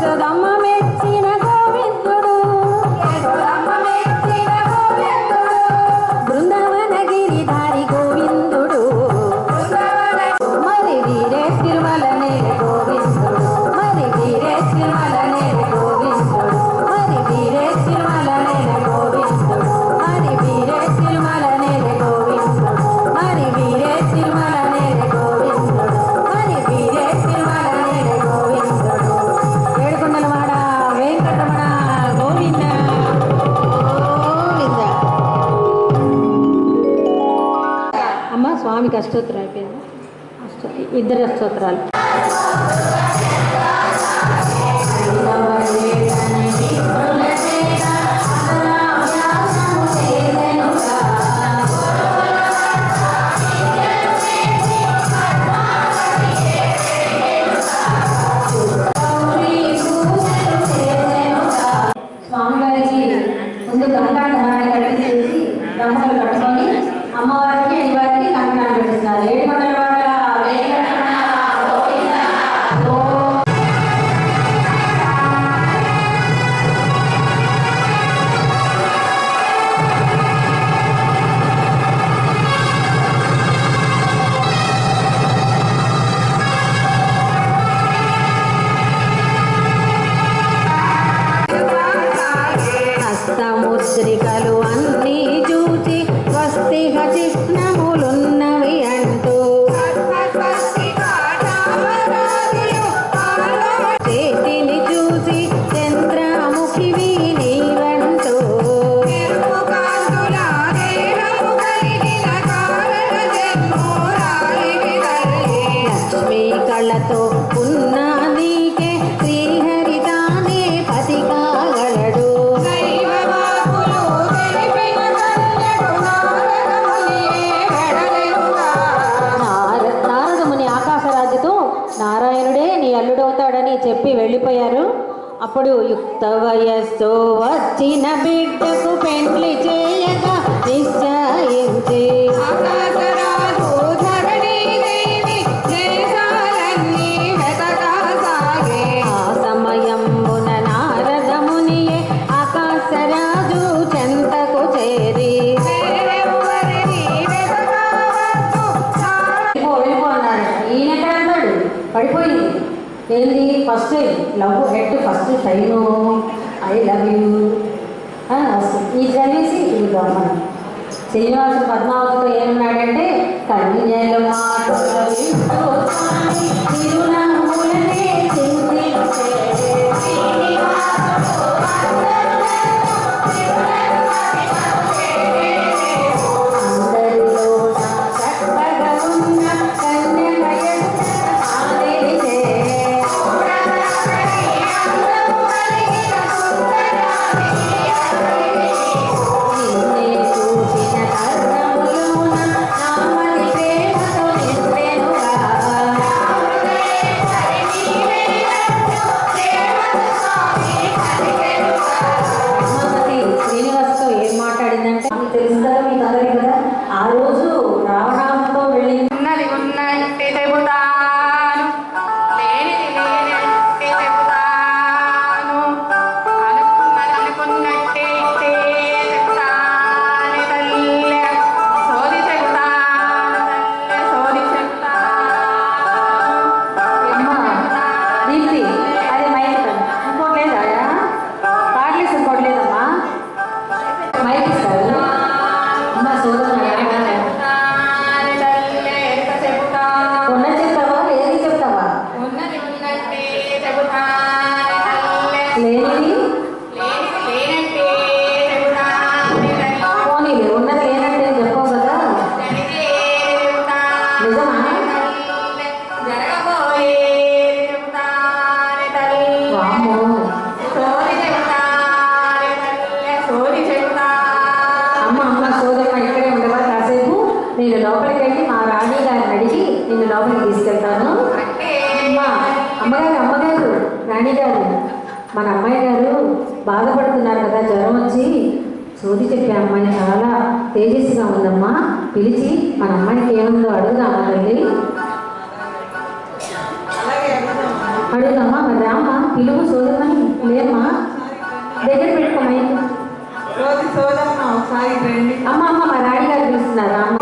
色的吗 స్తోత్ర అయిపోయింది ఇద్దరు స్తోత్రాలు. వాళ్ళతో ఉన్నది నారాయణుడే నీ చెప్పి వెళ్ళిపోయారు. అప్పుడు యుక్త వయస్సు వచ్చిన బిడ్డకు పెండ్లి వస్తే love head first time I love you. వస్తుంది. ఇది చదివేసి ఇది గమనం శ్రీనివాస పద్మావతితో ఏమన్నాడంటే కన్యలు మాట బాధపడుతున్నారు కదా జ్వరం వచ్చి సోది చెప్పే అమ్మాయి చాలా తేజస్సుగా ఉందమ్మా. పిలిచి మన అమ్మాయికి ఏముందో అడుగుదామా తల్లి అడుగుదామా? మరి రామ్మా పిలువు సోదమ్మని లేమ్మా. దగ్గర పెట్టుకోమయ్య అమ్మ అమ్మ మా రాయిగారు గారు రామ్మ.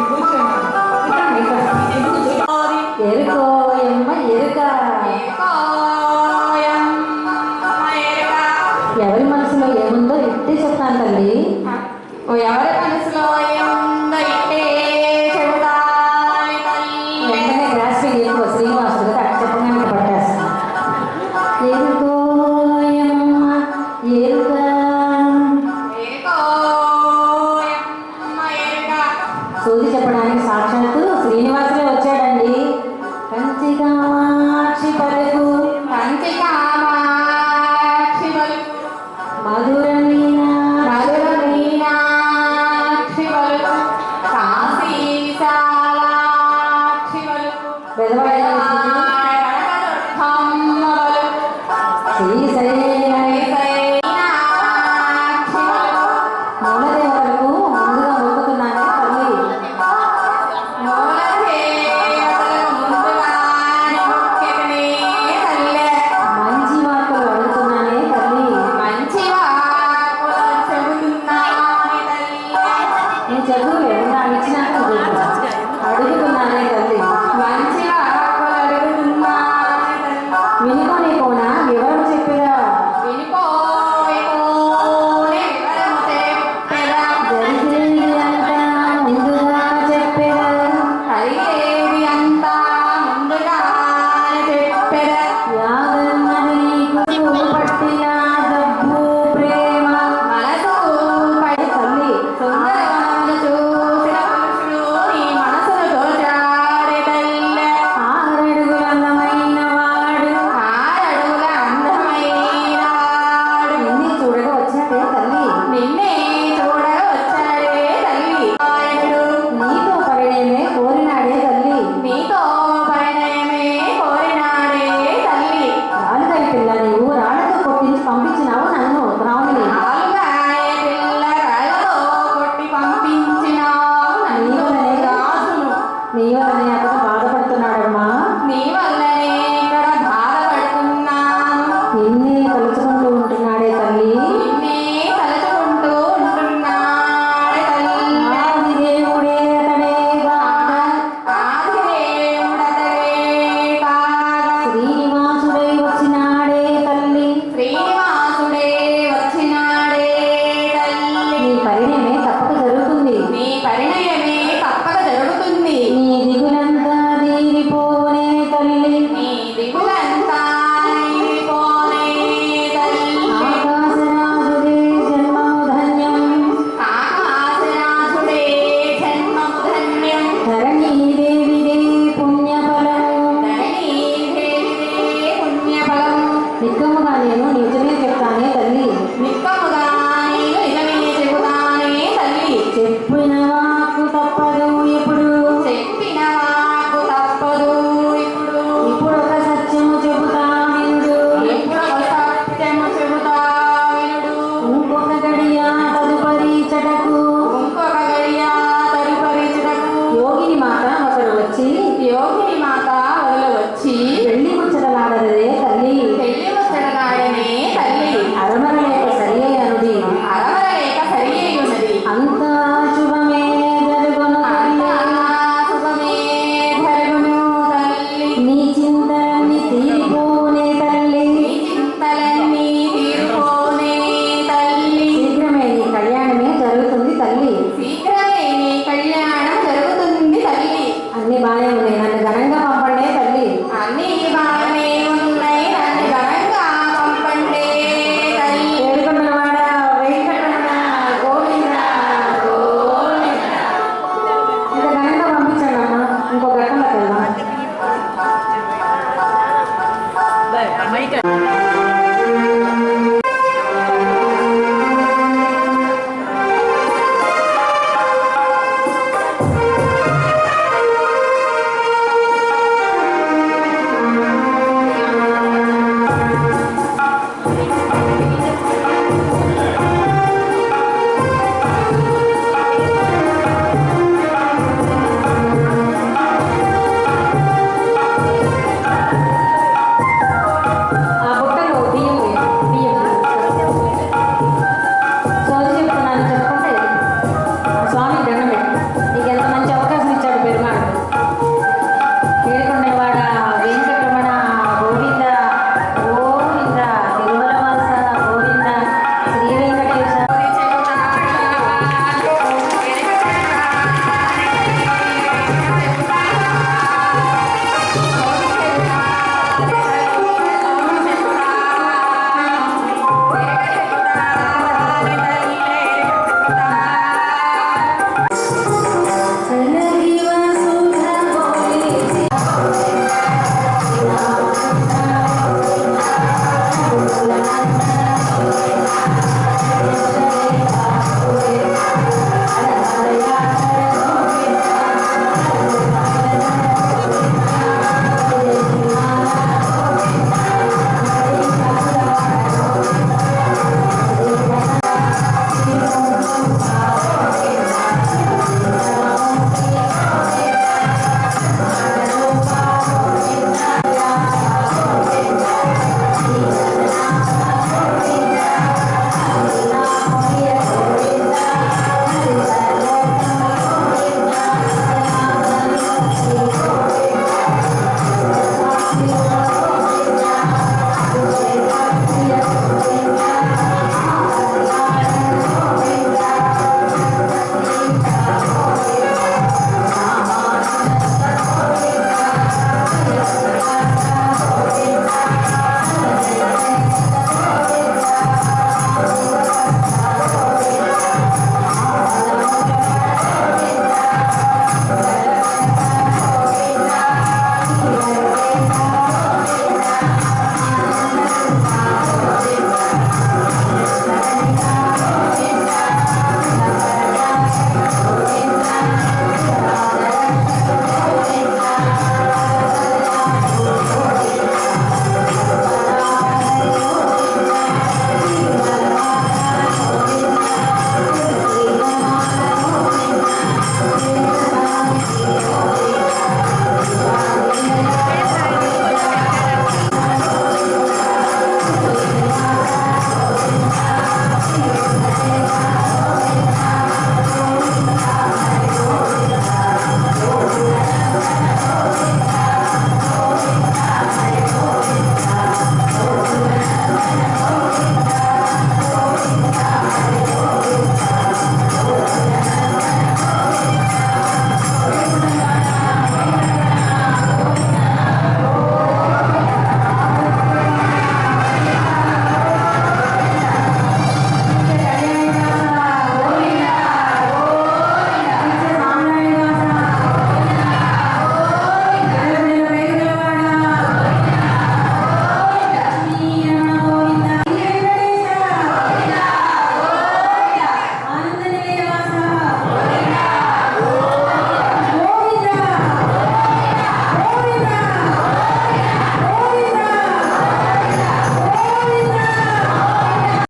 primo.